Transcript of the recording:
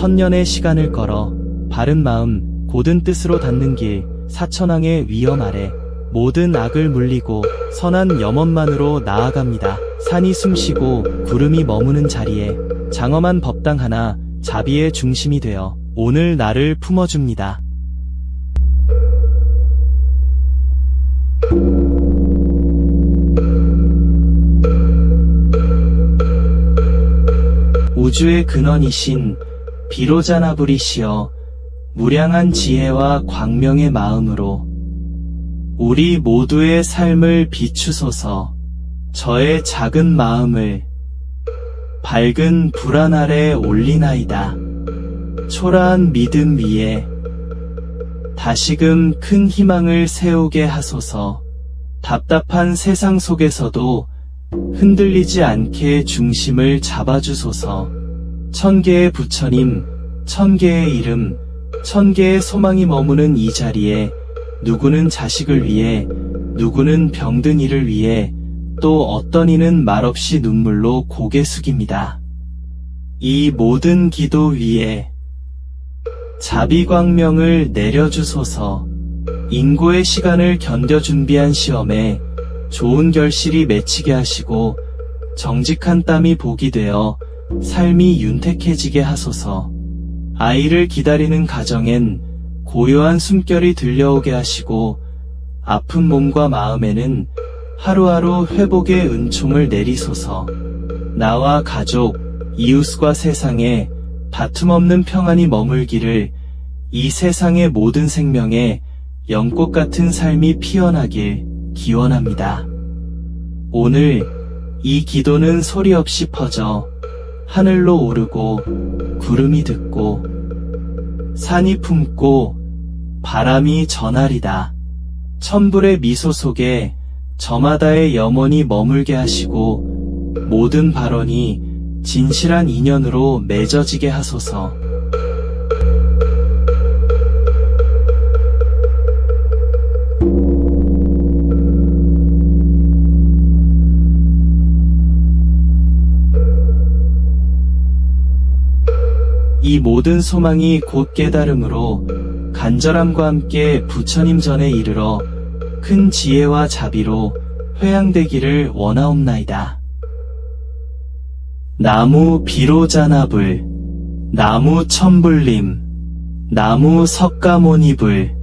천년의 시간을 걸어 바른 마음 고든 뜻으로 닿는 길 사천왕의 위엄 아래 모든 악을 물리고 선한 염원만으로 나아갑니다. 산이 숨쉬고 구름이 머무는 자리에 장엄한 법당 하나 자비의 중심이 되어 오늘 나를 품어줍니다. 우주의 근원이신 비로자나불이시여 무량한 지혜와 광명의 마음으로 우리 모두의 삶을 비추소서 저의 작은 마음을 밝은 불안 아래 올리나이다. 초라한 믿음 위에 다시금 큰 희망을 세우게 하소서 답답한 세상 속에서도 흔들리지 않게 중심을 잡아주소서 천 개의 부처님, 천 개의 이름, 천 개의 소망이 머무는 이 자리에 누구는 자식을 위해, 누구는 병든 이를 위해, 또 어떤 이는 말없이 눈물로 고개 숙입니다. 이 모든 기도 위에 자비광명을 내려주소서 인고의 시간을 견뎌 준비한 시험에 좋은 결실이 맺히게 하시고 정직한 땀이 복이 되어 삶이 윤택해지게 하소서. 아이를 기다리는 가정엔 고요한 숨결이 들려오게 하시고 아픈 몸과 마음에는 하루하루 회복의 은총을 내리소서. 나와 가족, 이웃과 세상에 다툼 없는 평안이 머물기를 이 세상의 모든 생명에 연꽃 같은 삶이 피어나길 기원합니다. 오늘 이 기도는 소리 없이 퍼져 하늘로 오르고 구름이 듣고 산이 품고 바람이 전하리다. 천불의 미소 속에 저마다의 염원이 머물게 하시고 모든 발언이 진실한 인연으로 맺어지게 하소서. 이 모든 소망이 곧 깨달음으로 간절함과 함께 부처님 전에 이르러 큰 지혜와 자비로 회양되기를 원하옵나이다. 나무 비로자나불, 나무 천불림, 나무 석가모니불,